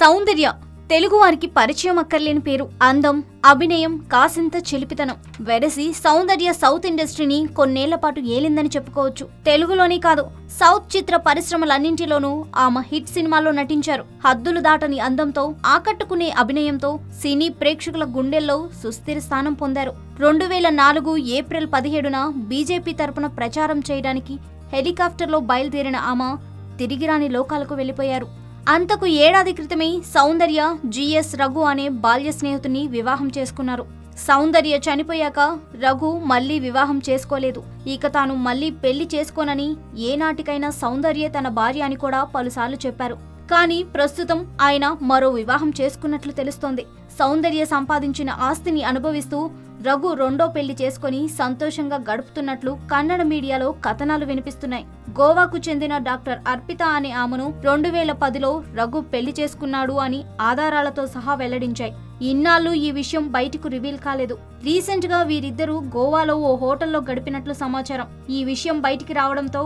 సౌందర్య తెలుగువారికి పరిచయం అక్కర్లేని పేరు. అందం అభినయం కాసింత చిలిపితనం. వెరసి సౌందర్య సౌత్ ఇండస్ట్రీని కొన్నేళ్ళ పాటు ఏలిందని చెప్పుకోవచ్చు. తెలుగులోనే కాదు సౌత్ చిత్ర పరిశ్రమలన్నింటిలోనూ ఆమె హిట్ సినిమాల్లో నటించారు. హద్దులు దాటని అందంతో ఆకట్టుకునే అభినయంతో సినీ ప్రేక్షకుల గుండెల్లో సుస్థిర స్థానం పొందారు. రెండు వేల నాలుగు ఏప్రిల్ పదిహేడున బీజేపీ తరపున ప్రచారం చేయడానికి హెలికాప్టర్లో బయలుదేరిన ఆమె తిరిగిరాని లోకాలకు వెళ్ళిపోయారు అంతకు ఏడాది క్రితమే సౌందర్య జిఎస్ రఘు అనే బాల్య స్నేహితుని వివాహం చేసుకున్నారు. సౌందర్య చనిపోయాక రఘు మళ్ళీ వివాహం చేసుకోలేదు. ఇక తాను మళ్ళీ పెళ్ళి చేసుకోనని ఏనాటికైనా సౌందర్య తన భార్య అని కూడా పలుసార్లు చెప్పారు. కానీ ప్రస్తుతం ఆయన మరో వివాహం చేసుకున్నట్లు తెలుస్తోంది. సౌందర్య సంపాదించిన ఆస్తిని అనుభవిస్తూ రఘు రెండో పెళ్ళి చేసుకుని సంతోషంగా గడుపుతున్నట్లు కన్నడ మీడియాలో కథనాలు వినిపిస్తున్నాయి. గోవాకు చెందిన డాక్టర్ అర్పిత అనే ఆమెను రెండు వేల పదిలో రఘు పెళ్ళి చేసుకున్నాడు అని ఆధారాలతో సహా వెల్లడించాయి. ఇన్నాళ్ళు ఈ విషయం బయటకు రివీల్ కాలేదు. రీసెంట్గా వీరిద్దరూ గోవాలో ఓ హోటల్లో గడిపినట్లు సమాచారం. ఈ విషయం బయటికి రావడంతో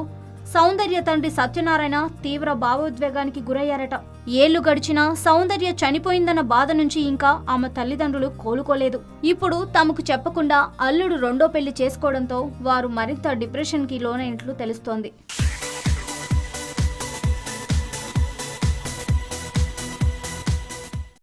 సౌందర్య తండ్రి సత్యనారాయణ తీవ్ర భావోద్వేగానికి గురయ్యారట. ఏళ్ళు గడిచినా సౌందర్య చనిపోయిందన్న బాధ నుంచి ఇంకా ఆమె తల్లిదండ్రులు కోలుకోలేదు. ఇప్పుడు తమకు చెప్పకుండా అల్లుడు రెండో పెళ్ళి చేసుకోవడంతో వారు మరింత డిప్రెషన్కి లోనైనట్లు తెలుస్తోంది.